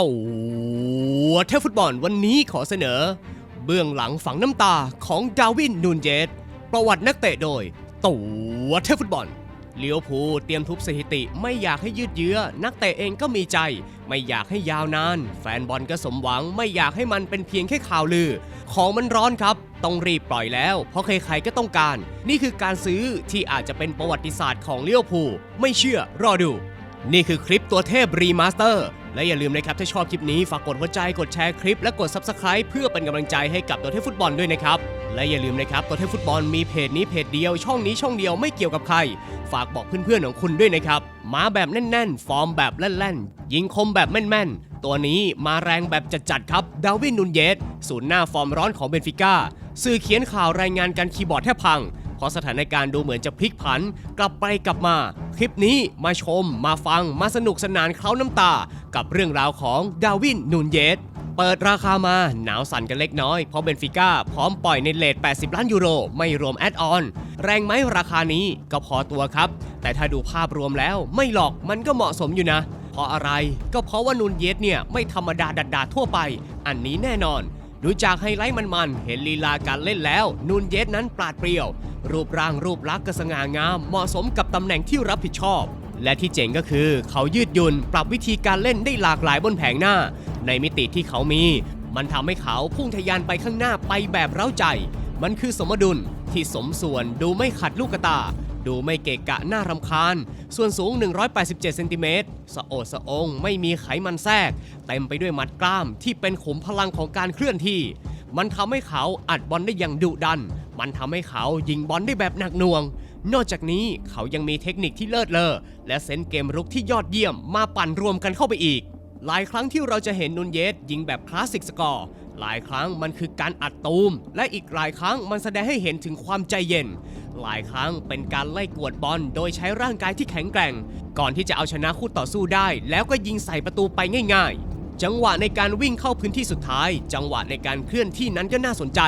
ตัวเทฟุตบอลวันนี้ขอเสนอ เบื้องหลังฝังน้ำตาของดาวินนูนเยสประวัตินักเตะโดย ตัวเทฟุตบอลเลี้ยวภูเตรียมทุบสถิติไม่อยากให้ยืดเยื้อ นักเตะเองก็มีใจ ไม่อยากให้ยาวนาน แฟนบอลก็สมหวังไม่อยากให้มันเป็นเพียงแค่ข่าวลือ ของมันร้อนครับ ต้องรีบปล่อยแล้ว เพราะใครๆก็ต้องการ นี่คือการซื้อที่อาจจะเป็นประวัติศาสตร์ของเลี้ยวภูไม่เชื่อรอดู นี่คือคลิปตัวเทพรีมาสเตอร์ และอย่าลืมนะครับ ถ้าชอบคลิปนี้ ฝากกดหัวใจ กดแชร์คลิป และกด Subscribe เพื่อเป็นกำลังใจให้กับตัวเทพฟุตบอลด้วยนะครับ และอย่าลืมนะครับ ตัวเทพฟุตบอลมีเพจนี้เพจเดียว ช่องนี้ช่องเดียวไม่เกี่ยวกับใคร ฝากบอกเพื่อนๆของคุณด้วยนะครับ มาแบบแน่นๆ ฟอร์มแบบแล่นๆ ยิงคมแบบแม่นๆ ตัวนี้มาแรงแบบจัดๆครับ ดาวินนุนเยส ศูนย์หน้าฟอร์มร้อนของเบนฟิก้า สื่อเขียนข่าวรายงานการคีย์บอร์ดแทบพัง เพราะสถานการณ์ดูเหมือนจะพลิกผัน กลับไปกลับมา คลิปนี้มาชม มาฟังมาสนุกสนานเคล้าน้ำตา กับเรื่องราวของดาวินนูนเยสเปิดราคามาหนาวสั่นกันเล็กน้อย เพราะเบนฟิก้าพร้อมปล่อยในเลท 80 ล้านยูโร ไม่รวมแอดออน แรงไหมราคานี้ก็พอตัวครับ แต่ถ้าดูภาพรวมแล้วไม่หรอกมันก็เหมาะสมอยู่นะ เพราะอะไรก็เพราะว่านูนเยสเนี่ย ไม่ธรรมดาดัดๆทั่วไป อันนี้แน่นอน ดูจากไฮไลท์มันๆ เห็นลีลาการเล่นแล้ว นูนเยสนั้นปราดเปรียว รูปร่างรูปลักษณ์ก็สง่างาม เหมาะสมกับตำแหน่งที่รับผิดชอบ และที่เจ๋งก็คือ เขายืดหยุ่นปรับวิธีการเล่นได้หลากหลายบนแผงหน้า ในมิติที่เขามี มันทำให้เขาพุ่งทะยานไปข้างหน้าไปแบบเร้าใจ มันคือสมดุลที่สมส่วนดูไม่ขัดลูกตา ดูไม่เกะกะน่ารำคาญ ส่วนสูง 187เซนติเมตรสะโอดสะองไม่มีไขมันแทรก เต็มไปด้วยมัดกล้ามที่เป็นขุมพลังของการเคลื่อนที่ มันทำให้เขาอัดบอลได้อย่างดุดัน มันทำให้เขายิงบอลได้แบบหนักหน่วง นอกจากนี้เขายังมีเทคนิคที่เลิศเลอและเซนส์เกมรุกที่ยอดเยี่ยมมาปั่นรวมกันเข้าไปอีก หลายครั้งที่เราจะเห็นนุนเยสยิงแบบคลาสสิกสกอร์หลายครั้งมันคือการอัดตูม และอีกหลายครั้งมันแสดงให้เห็นถึงความใจเย็น หลายครั้งเป็นการไล่กวดบอลโดยใช้ร่างกายที่แข็งแกร่ง ก่อนที่จะเอาชนะคู่ต่อสู้ได้ แล้วก็ยิงใส่ประตูไปง่าย ๆ จังหวะในการวิ่งเข้าพื้นที่สุดท้าย จังหวะในการเคลื่อนที่นั้นก็น่าสนใจ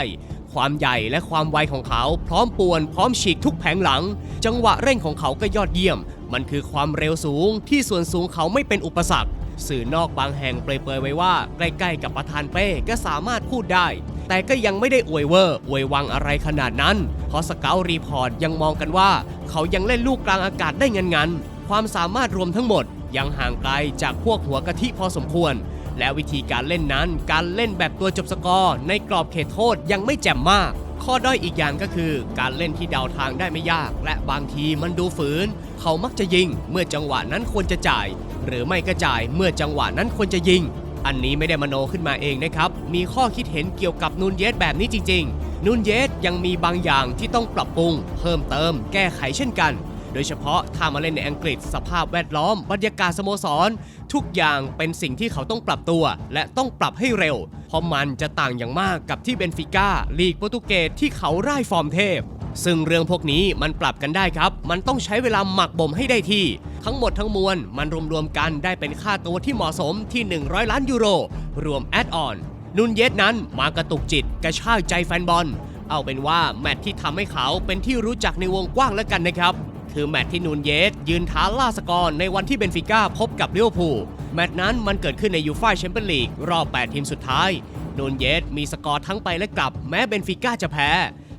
ความใหญ่และความไวของเขา พร้อมปวนพร้อมฉีกทุกแผงหลัง จังหวะเร่งของเขาก็ยอดเยี่ยม มันคือความเร็วสูงที่ส่วนสูงเขาไม่เป็นอุปสรรค สื่อนอกบางแห่งเปรยๆไว้ว่า ใกล้ๆกับประธานเป้ก็สามารถพูดได้ แต่ก็ยังไม่ได้อวยเวอร์อวยวังอะไรขนาดนั้น เพราะสเกลรีพอร์ตยังมองกันว่า เขายังเล่นลูกกลางอากาศได้งันๆความสามารถรวมทั้งหมดยังห่างไกลจากพวกหัวกะทิพอสมควร และวิธีการเล่นนั้นการเล่นแบบตัวจบสกอร์ในกรอบเขตโทษยังไม่แจ่มมาก ข้อด้อยอีกอย่างก็คือ การเล่นที่เดาทางได้ไม่ยาก และบางทีมันดูฝืน เขามักจะยิง เมื่อจังหวะนั้นควรจะจ่าย หรือไม่ก็จ่ายเมื่อจังหวะนั้นควรจะยิง อันนี้ไม่ได้มโนขึ้นมาเองนะครับ มีข้อคิดเห็นเกี่ยวกับนูนเยสแบบนี้จริง ๆนูนเยสยังมีบางอย่างที่ต้องปรับปรุง เพิ่มเติม แก้ไขเช่นกัน โดยเฉพาะถ้ามาเล่นในอังกฤษสภาพแวดล้อม บรรยากาศสโมสร ทุกอย่างเป็นสิ่งที่เขาต้องปรับตัว และต้องปรับให้เร็ว เพราะมันจะต่างอย่างมากกับที่เบนฟิก้าลีกโปรตุเกสที่เขาร่ายฟอร์มเทพ ซึ่งเรื่องพวกนี้มันปรับกันได้ครับ มันต้องใช้เวลาหมักบ่มให้ได้ที่ ทั้งหมดทั้งมวลมันรวมๆกันได้เป็นค่าตัวที่เหมาะสมที่ 100 ล้านยูโร รวมแอดออนนุนเยสนั้นมากระตุกจิตกระชากใจแฟนบอล เอาเป็นว่าแมตช์ที่ทำให้เขาเป็นที่รู้จักในวงกว้างแล้วกันนะครับ คือแมตช์ที่นูนเยส ยืนท้าล่าสกอร์ในวันที่เบนฟิก้าพบกับลิเวอร์พูลแมตช์นั้นมันเกิดขึ้นในยูฟ่าแชมเปี้ยนลีกรอบ 8 ทีมสุดท้าย นูนเยสมีสกอร์ทั้งไปและกลับ แม้เบนฟิก้าจะแพ้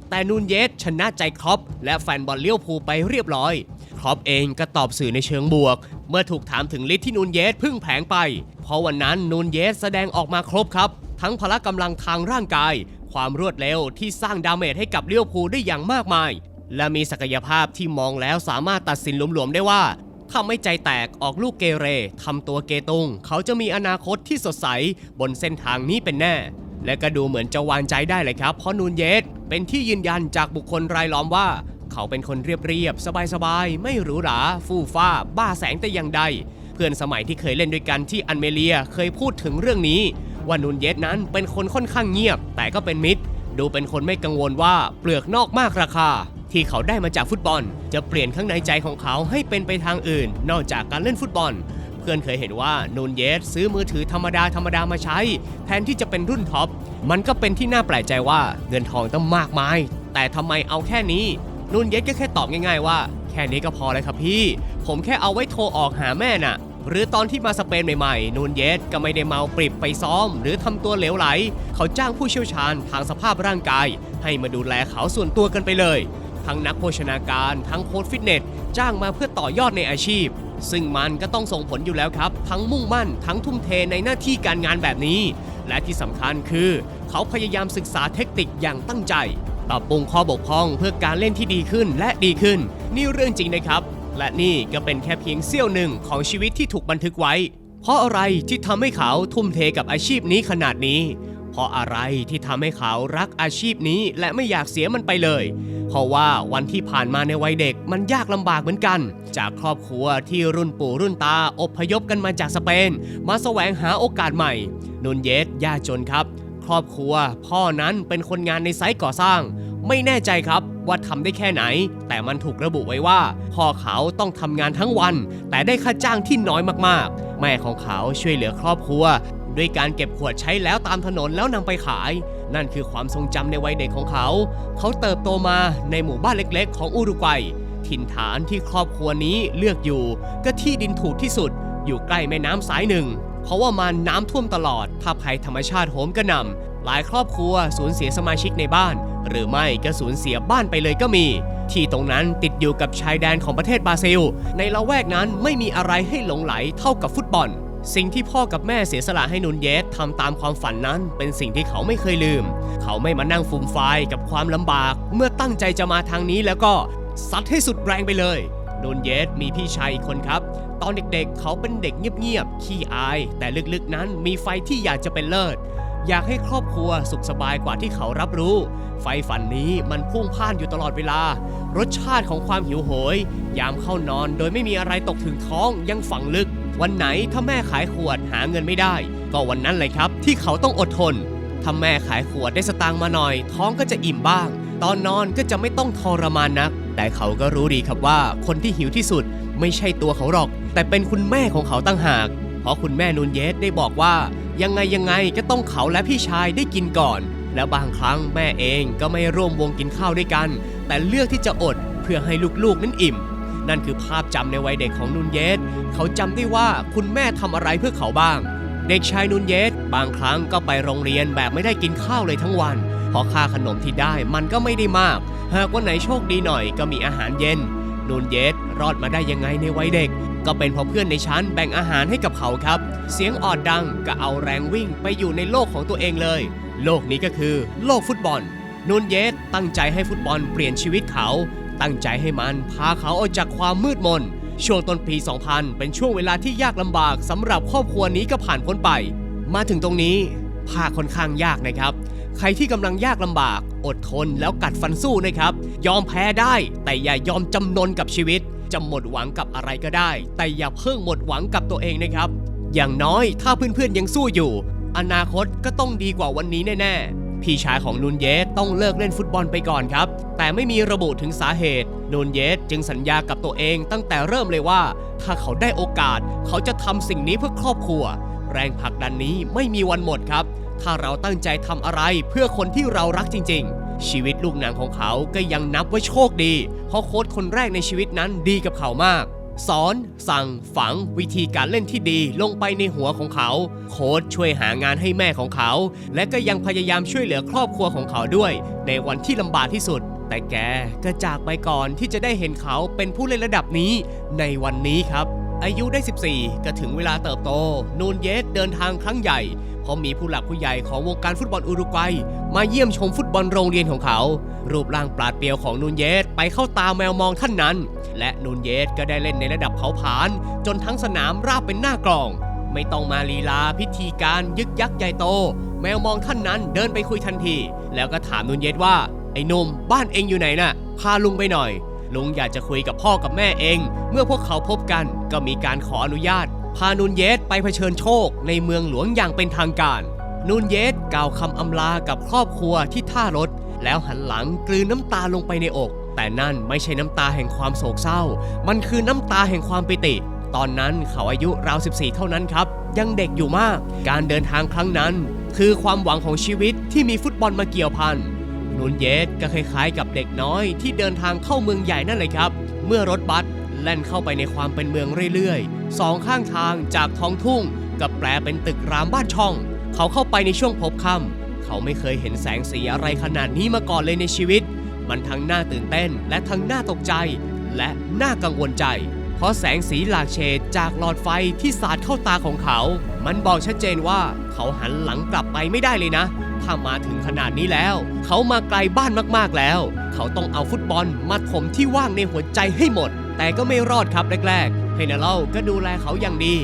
แต่นูนเยสชนะใจครอปและแฟนบอลเลี้ยวภูไปเรียบร้อยครอปเองก็ตอบสื่อในเชิงบวก เมื่อถูกถามถึงฤทธิ์ที่นูนเยสพึ่งแผงไป เพราะวันนั้นนูนเยสแสดงออกมาครบครับ ทั้งพละกำลังทางร่างกาย ความรวดเร็วที่สร้างดาเมจให้กับเลี้ยวภูได้อย่างมากมาย และมีศักยภาพที่มองแล้วสามารถตัดสินหลวมๆได้ว่าถ้าไม่ใจแตกออกลูกเกเรทำตัวเกตุง เขาจะมีอนาคตที่สดใสบนเส้นทางนี้เป็นแน่ และก็ดูเหมือนจะวางใจได้เลยครับ เพราะนูนเยสเป็นที่ยืนยันจากบุคคลรายล้อมว่า เขาเป็นคนเรียบๆ สบายๆ ไม่หรูหราฟู่ฟ้า บ้าแสงแต่อย่างใด เพื่อนสมัยที่เคยเล่นด้วยกันที่อันเมเลียเคยพูดถึงเรื่องนี้ ว่านูนเยสนั้นเป็นคนค่อนข้างเงียบ แต่ก็เป็นมิตร ดูเป็นคนไม่กังวลว่าเปลือกนอกมากราคา ที่เขาได้มาจากฟุตบอล จะเปลี่ยนข้างในใจของเขาให้เป็นไปทางอื่น นอกจากการเล่นฟุตบอล เพื่อนเคยเห็นว่านูนเยสซื้อมือถือธรรมดาธรรมดามาใช้ แทนที่จะเป็นรุ่นท็อป มันก็เป็นที่น่าแปลกใจว่าเงินทองต้องมากมาย แต่ทำไมเอาแค่นี้นูนเยสก็แค่ตอบง่ายๆว่า แค่นี้ก็พอเลยครับพี่ ผมแค่เอาไว้โทรออกหาแม่น่ะหรือตอนที่มาสเปนใหม่ๆ นูนเยสก็ไม่ได้เมาปริบไปซ้อม หรือทำตัวเหลวไหล เขาจ้างผู้เชี่ยวชาญทางสภาพร่างกาย ให้มาดูแลเขาส่วนตัวกันไปเลย ทั้งนักโภชนาการ ทั้งโค้ชฟิตเนส จ้างมาเพื่อต่อยอดในอาชีพ ซึ่งมันก็ต้องส่งผลอยู่แล้วครับ ทั้งมุ่งมั่น ทั้งทุ่มเทในหน้าที่การงานแบบนี้ และที่สำคัญคือ เขาพยายามศึกษาเทคนิคอย่างตั้งใจปรับปรุงข้อบกพร่องเพื่อการเล่นที่ดีขึ้นและดีขึ้น นี่เรื่องจริงนะครับ และนี่ก็เป็นแค่เพียงเสี้ยวหนึ่งของชีวิตที่ถูกบันทึกไว้ เพราะอะไรที่ทำให้เขาทุ่มเทกับอาชีพนี้ขนาดนี้ เพราะอะไรที่ทำให้เขารักอาชีพนี้และไม่อยากเสียมันไปเลย เพราะว่าวันที่ผ่านมาในวัยเด็กมันยากลำบากเหมือนกัน จากครอบครัวที่รุ่นปู่รุ่นตาอพยพกันมาจากสเปน มาแสวงหาโอกาสใหม่ นุนเยสยากจนครับ ครอบครัว พ่อนั้นเป็นคนงานในไซต์ก่อสร้าง ไม่แน่ใจครับว่าทำได้แค่ไหน แต่มันถูกระบุไว้ว่าพ่อเขาต้องทำงานทั้งวัน แต่ได้ค่าจ้างที่น้อยมากๆ แม่ของเขาช่วยเหลือครอบครัว ด้วยการเก็บขวดใช้แล้วตามถนนแล้วนำไปขาย นั่นคือความทรงจำในวัยเด็กของเขา เขาเติบโตมาในหมู่บ้านเล็กๆ ของอุรุกวัย ถิ่นฐานที่ครอบครัวนี้เลือกอยู่ ก็ที่ดินถูกที่สุด อยู่ใกล้แม่น้ำสายหนึ่ง เพราะว่ามันน้ำท่วมตลอด ถ้าภัยธรรมชาติโหมกระหน่ำหลายครอบครัวสูญเสียสมาชิกในบ้าน หรือไม่ก็สูญเสียบ้านไปเลยก็มี ที่ตรงนั้นติดอยู่กับชายแดนของประเทศบราซิล ในละแวกนั้นไม่มีอะไรให้หลงไหลเท่ากับฟุตบอล สิ่งที่พ่อกับแม่เสียสละให้นุนเยสทำตามความฝันนั้น เป็นสิ่งที่เขาไม่เคยลืม เขาไม่มานั่งฟุ่มฟายกับความลำบาก เมื่อตั้งใจจะมาทางนี้แล้วก็ซัดให้สุดแรงไปเลยนุนเยสมีพี่ชายอีกคนครับ ตอนเด็กๆ เขาเป็นเด็กเงียบๆ ขี้อาย แต่ลึกๆนั้นมีไฟที่อยากจะเป็นเลิศ อยากให้ครอบครัวสุขสบายกว่าที่เขารับรู้ ไฟฝันนี้มันพุ่งพ่านอยู่ตลอดเวลา รสชาติของความหิวโหย ยามเข้านอนโดยไม่มีอะไรตกถึงท้องยังฝังลึก วันไหนถ้าแม่ขายขวดหาเงินไม่ได้ ก็วันนั้นเลยครับ ที่เขาต้องอดทนถ้าแม่ขายขวดได้สตางค์มาหน่อย ท้องก็จะอิ่มบ้าง ตอนนอนก็จะไม่ต้องทรมานนัก แต่เขาก็รู้ดีครับว่าคนที่หิวที่สุดไม่ใช่ตัวเขาหรอก แต่เป็นคุณแม่ของเขาตั้งหาก เพราะคุณแม่นูนเยสได้บอกว่า ยังไงยังไงก็ต้องเขาและพี่ชายได้กินก่อน แล้วบางครั้งแม่เองก็ไม่ร่วมวงกินข้าวด้วยกัน แต่เลือกที่จะอดเพื่อให้ลูกๆนั้นอิ่ม นั่นคือภาพจำในวัยเด็กของนุนเยส เขาจำได้ว่าคุณแม่ทำอะไรเพื่อเขาบ้าง เด็กชายนุนเยส บางครั้งก็ไปโรงเรียนแบบไม่ได้กินข้าวเลยทั้งวัน เพราะค่าขนมที่ได้มันก็ไม่ได้มาก หากวันไหนโชคดีหน่อยก็มีอาหารเย็นนูนเยสรอดมาได้ยังไงในวัยเด็ก ก็เป็นเพราะเพื่อนในชั้นแบ่งอาหารให้กับเขาครับ เสียงออดดังก็เอาแรงวิ่งไปอยู่ในโลกของตัวเองเลย โลกนี้ก็คือ โลกฟุตบอลนูนเยสตั้งใจให้ฟุตบอลเปลี่ยนชีวิตเขา ตั้งใจให้มันพาเขาออกจากความมืดมน ช่วงต้นปี 2000 เป็นช่วงเวลาที่ยากลำบากสำหรับครอบครัวนี้ก็ผ่านพ้นไป มาถึงตรงนี้ภาคค่อนข้างยากนะครับ ใครที่กำลังยากลำบาก อดทนแล้วกัดฟันสู้นะครับ ยอมแพ้ได้ แต่อย่ายอมจำนนกับชีวิตจะหมดหวังกับอะไรก็ได้ แต่อย่าเพิ่งหมดหวังกับตัวเองนะครับ อย่างน้อยถ้าเพื่อนๆยังสู้อยู่ อนาคตก็ต้องดีกว่าวันนี้แน่ๆ พี่ชายของนูนเยสต้องเลิกเล่นฟุตบอลไปก่อนครับ แต่ไม่มีระบุถึงสาเหตุนูนเยสจึงสัญญากับตัวเองตั้งแต่เริ่มเลยว่า ถ้าเขาได้โอกาส เขาจะทำสิ่งนี้เพื่อครอบครัว แรงผลักดันนี้ไม่มีวันหมดครับ ถ้าเราตั้งใจทำอะไรเพื่อคนที่เรารักจริง ๆ ชีวิตลูกหนังของเขาก็ยังนับว่าโชคดี เพราะโค้ชคนแรกในชีวิตนั้นดีกับเขามาก สอน สั่งฝังวิธีการเล่นที่ดีลงไปในหัวของเขา โค้ชช่วยหางานให้แม่ของเขา และก็ยังพยายามช่วยเหลือครอบครัวของเขาด้วย ในวันที่ลำบากที่สุด แต่แกก็จากไปก่อนที่จะได้เห็นเขาเป็นผู้เล่นระดับนี้ในวันนี้ครับอายุได้ 14 ก็ถึงเวลาเติบโต นูนเยสเดินทางครั้งใหญ่ ราะมีผู้หลักผู้ใหญ่ของวงการฟุตบอลอุรุกวัย มาเยี่ยมชมฟุตบอลโรงเรียนของเขา รูปร่างปราดเปรียวของนูนเยสไปเข้าตาแมวมองท่านนั้น และนูนเยสก็ได้เล่นในระดับเผาผลาญจนทั้งสนามราบเป็นหน้ากลอง ไม่ต้องมาลีลาพิธีการยึกยักใหญ่โต แมวมองท่านนั้นเดินไปคุยทันที แล้วก็ถามนูนเยสว่าไอ้นุ่มบ้านเองอยู่ไหนน่ะพาลุงไปหน่อยลุงอยากจะคุยกับพ่อกับแม่เอง เมื่อพวกเขาพบกันก็มีการขออนุญาต พานูนเยสไปเผชิญโชคในเมืองหลวงอย่างเป็นทางการ นูนเยสกล่าวคำอำลากับครอบครัวที่ท่ารถ แล้วหันหลังกลืนน้ำตาลงไปในอก แต่นั่นไม่ใช่น้ำตาแห่งความโศกเศร้า มันคือน้ำตาแห่งความปิติ ตอนนั้นเขาอายุราว 14 เท่านั้นครับ ยังเด็กอยู่มาก การเดินทางครั้งนั้น คือความหวังของชีวิตที่มีฟุตบอลมาเกี่ยวพันนูนเยสก็คล้ายๆกับเด็กน้อยที่เดินทางเข้าเมืองใหญ่นั่นเลยครับ เมื่อรถบัส ล่นเข้าไปในความเป็นเมืองเรื่อยๆ สองข้างทางจากท้องทุ่งกับแปลเป็นตึกรามบ้านช่อง เขาเข้าไปในช่วงพบค่ำเขาไม่เคยเห็นแสงสีอะไรขนาดนี้มาก่อนเลยในชีวิต มันทั้งน่าตื่นเต้น และทั้งน่าตกใจ และน่ากังวลใจ เพราะแสงสีหลากเฉดจากหลอดไฟที่สาดเข้าตาของเขา มันบอกชัดเจนว่าเขาหันหลังกลับไปไม่ได้เลยนะถ้ามาถึงขนาดนี้แล้ว เขามาไกลบ้านมากๆแล้ว เขาต้องเอาฟุตบอลมาถมที่ว่างในหัวใจให้หมด แต่ก็ไม่รอดครับแรกๆเพเนเล่ก็ดูแลเขาอย่างดี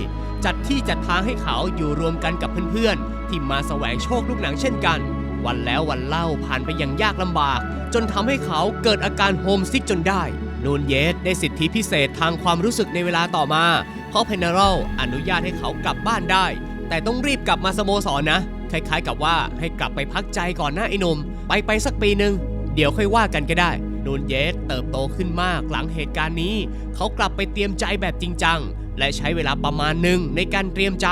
จัดที่จัดทางให้เขาอยู่รวมกันกับเพื่อนๆ ที่มาแสวงโชคลูกหนังเช่นกัน วันแล้ววันเล่าผ่านไปอย่างยากลำบาก จนทำให้เขาเกิดอาการโฮมซิกจนได้นูนเยสได้สิทธิพิเศษทางความรู้สึกในเวลาต่อมา เพราะเพนเนอลอนุญาตให้เขากลับบ้านได้ แต่ต้องรีบกลับมาสโมสรนนะ คล้ายๆกับว่าให้กลับไปพักใจก่อนหน้าไอ้นม ไปไปสักปีหนึ่งเดี๋ยวค่อยว่ากันก็ได้ นูนเยสเติบโตขึ้นมากหลังเหตุการณ์นี้ เขากลับไปเตรียมใจแบบจริงจัง และใช้เวลาประมาณหนึ่งในการเตรียมใจ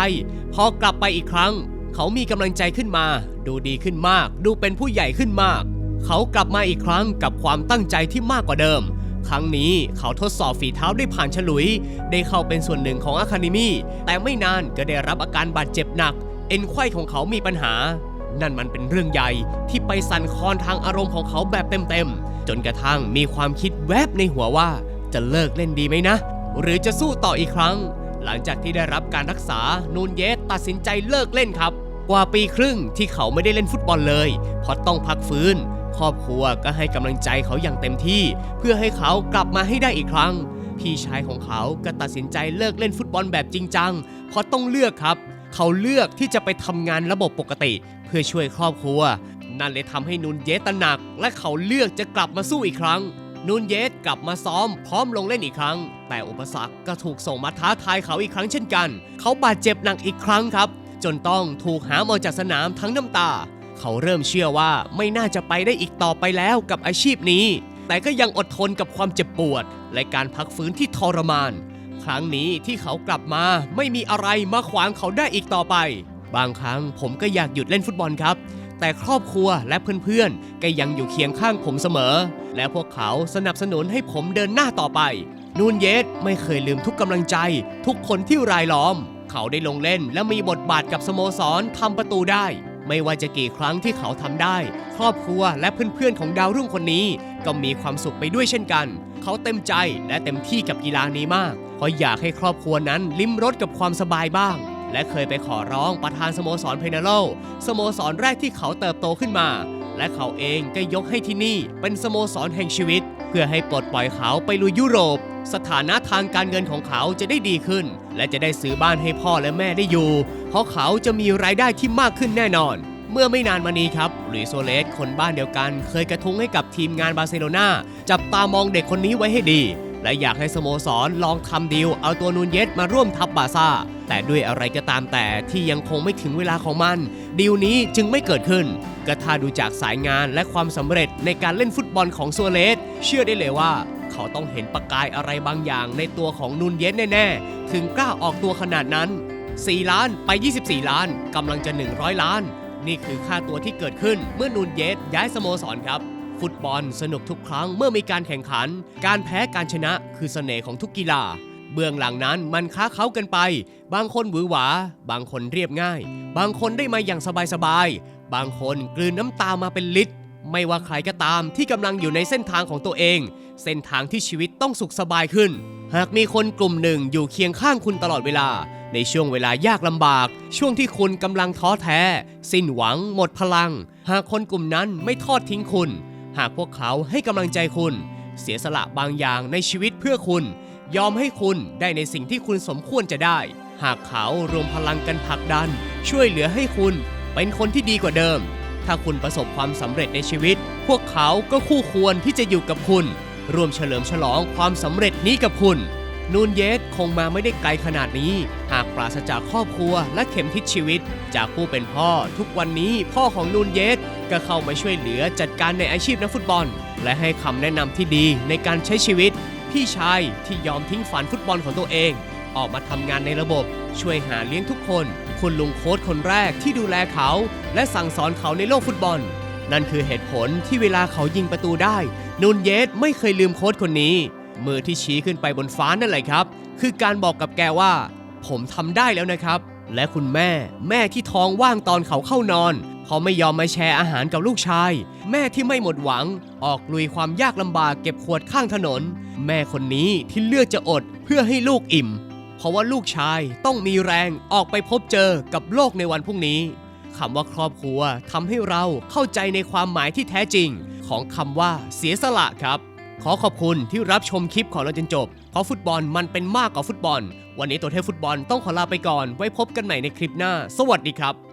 พอกลับไปอีกครั้ง เขามีกำลังใจขึ้นมา ดูดีขึ้นมาก ดูเป็นผู้ใหญ่ขึ้นมาก เขากลับมาอีกครั้งกับความตั้งใจที่มากกว่าเดิม ครั้งนี้เขาทดสอบฝีเท้าได้ผ่านฉลุย ได้เข้าเป็นส่วนหนึ่งของอะคาเดมี่แต่ไม่นานก็ได้รับอาการบาดเจ็บหนัก เอ็นไขว้ของเขามีปัญหา นั่นมันเป็นเรื่องใหญ่ที่ไปสั่นคลอนทางอารมณ์ของเขาแบบเต็มๆ จนกระทั่งมีความคิดแวบในหัวว่า จะเลิกเล่นดีไหมนะ หรือจะสู้ต่ออีกครั้ง หลังจากที่ได้รับการรักษานูนเยสตัดสินใจเลิกเล่นครับ กว่าปีครึ่งที่เขาไม่ได้เล่นฟุตบอลเลยเพราะต้องพักฟื้น ครอบครัวก็ให้กำลังใจเขาอย่างเต็มที่ เพื่อให้เขากลับมาให้ได้อีกครั้งพี่ชายของเขาก็ตัดสินใจเลิกเล่นฟุตบอลแบบจริงจังเพราะต้องเลือกครับ เขาเลือกที่จะไปทำงานระบบปกติ เพื่อช่วยครอบครัว นั่นเลยทำให้นูนเยสตระหนัก และเขาเลือกจะกลับมาสู้อีกครั้งนูนเยสกลับมาซ้อมพร้อมลงเล่นอีกครั้ง แต่อุปสรรคก็ถูกส่งมาท้าทายเขาอีกครั้งเช่นกัน เขาบาดเจ็บหนักอีกครั้งครับ จนต้องถูกหามออกจากสนามทั้งน้ำตา เขาเริ่มเชื่อว่าไม่น่าจะไปได้อีกต่อไปแล้วกับอาชีพนี้ แต่ก็ยังอดทนกับความเจ็บปวด และการพักฟื้นที่ทรมาน ครั้งนี้ที่เขากลับมาไม่มีอะไรมาขวางเขาได้อีกต่อไป บางครั้งผมก็อยากหยุดเล่นฟุตบอลครับ แต่ครอบครัวและเพื่อนๆก็ยังอยู่เคียงข้างผมเสมอ และพวกเขาสนับสนุนให้ผมเดินหน้าต่อไป นูนเยสไม่เคยลืมทุกกำลังใจ ทุกคนที่รายล้อม เขาได้ลงเล่นและมีบทบาทกับสโมสรทำประตูได้ ไม่ว่าจะกี่ครั้งที่เขาทำได้ ครอบครัวและเพื่อนๆของดาวรุ่งคนนี้ ก็มีความสุขไปด้วยเช่นกัน เขาเต็มใจและเต็มที่กับกีฬานี้มาก เพราะอยากให้ครอบครัวนั้นลิ้มรสกับความสบายบ้าง และเคยไปขอร้องประธานสโมสรเพเนโลสโมสรแรกที่เขาเติบโตขึ้นมา และเขาเองก็ยกให้ที่นี่เป็นสโมสรแห่งชีวิต เพื่อให้ปลดปล่อยเขาไปลุยยุโรป สถานะทางการเงินของเขาจะได้ดีขึ้น และจะได้ซื้อบ้านให้พ่อและแม่ได้อยู่ เพราะเขาจะมีรายได้ที่มากขึ้นแน่นอน เมื่อไม่นานมานี้ครับหลุยโซเลสคนบ้านเดียวกัน เคยกระทุ้งให้กับทีมงานบาร์เซโลนาจับตามองเด็กคนนี้ไว้ให้ดี และอยากให้สโมสรลองทำดีลเอาตัวนูนเยสมาร่วมทัพบาซ่า แต่ด้วยอะไรก็ตามแต่ที่ยังคงไม่ถึงเวลาของมัน ดีลนี้จึงไม่เกิดขึ้นก็ถ้าดูจากสายงานและความสำเร็จในการเล่นฟุตบอลของโซเลสเชื่อได้เลยว่าเขาต้องเห็นประกายอะไรบางอย่างในตัวของนูนเยสแน่ๆ ถึงกล้าออกตัวขนาดนั้น 4 ล้านไป 24 ล้านกำลังจะ 100 ล้าน นี่คือค่าตัวที่เกิดขึ้นเมื่อนูนเยสย้ายสโมสรครับ ฟุตบอลสนุกทุกครั้งเมื่อมีการแข่งขัน การแพ้การชนะคือเสน่ห์ของทุกกีฬา เบื้องหลังนั้นมันค้าเขากันไป บางคนหวือหวา บางคนเรียบง่าย บางคนได้มาอย่างสบายๆ บางคนกลืนน้ำตามาเป็นลิตรไม่ว่าใครก็ตามที่กำลังอยู่ในเส้นทางของตัวเอง เส้นทางที่ชีวิตต้องสุขสบายขึ้น หากมีคนกลุ่มหนึ่งอยู่เคียงข้างคุณตลอดเวลา ในช่วงเวลายากลำบาก ช่วงที่คุณกำลังท้อแท้ สิ้นหวัง หมดพลัง หากคนกลุ่มนั้นไม่ทอดทิ้งคุณ หากพวกเขาให้กำลังใจคุณ เสียสละบางอย่างในชีวิตเพื่อคุณ ยอมให้คุณได้ในสิ่งที่คุณสมควรจะได้ หากเขารวมพลังกันผลักดัน ช่วยเหลือให้คุณ เป็นคนที่ดีกว่าเดิม ถ้าคุณประสบความสำเร็จในชีวิต พวกเขาก็คู่ควรที่จะอยู่กับคุณ ร่วมเฉลิมฉลองความสำเร็จนี้กับคุณ นูนเยสคงมาไม่ได้ไกลขนาดนี้ หากปราศจากครอบครัวและเข็มทิศชีวิต จากผู้เป็นพ่อ ทุกวันนี้พ่อของนูนเยสก็เข้ามาช่วยเหลือจัดการในอาชีพนักฟุตบอล และให้คำแนะนำที่ดีในการใช้ชีวิต พี่ชายที่ยอมทิ้งฝันฟุตบอลของตัวเอง ออกมาทำงานในระบบ ช่วยหาเลี้ยงทุกคน คุณลุงโค้ชคนแรกที่ดูแลเขา และสั่งสอนเขาในโลกฟุตบอล นั่นคือเหตุผลที่เวลาเขายิงประตูได้ นูนเยสไม่เคยลืมโค้ชคนนี้ มือที่ชี้ขึ้นไปบนฟ้านั่นแหละครับ คือการบอกกับแกว่า ผมทำได้แล้วนะครับ และคุณแม่ แม่ที่ท้องว่างตอนเขาเข้านอนเพราไม่ยอมมาแชร์อาหารกับลูกชาย แม่ที่ไม่หมดหวัง ออกลุยความยากลำบากเก็บขวดข้างถนน แม่คนนี้ที่เลือกจะอดเพื่อให้ลูกอิ่ม เพราะว่าลูกชายต้องมีแรงออกไปพบเจอกับโลกในวันพรุ่งนี้ คำว่าครอบครัวทำให้เราเข้าใจในความหมายที่แท้จริง ของคำว่าเสียสละครับ ขอขอบคุณที่รับชมคลิปของเราจนจบ เพราะฟุตบอลมันเป็นมากกว่าฟุตบอล วันนี้ตัวเทพฟุตบอลต้องขอลาไปก่อน ไว้พบกันใหม่ในคลิปหน้า สวัสดีครับ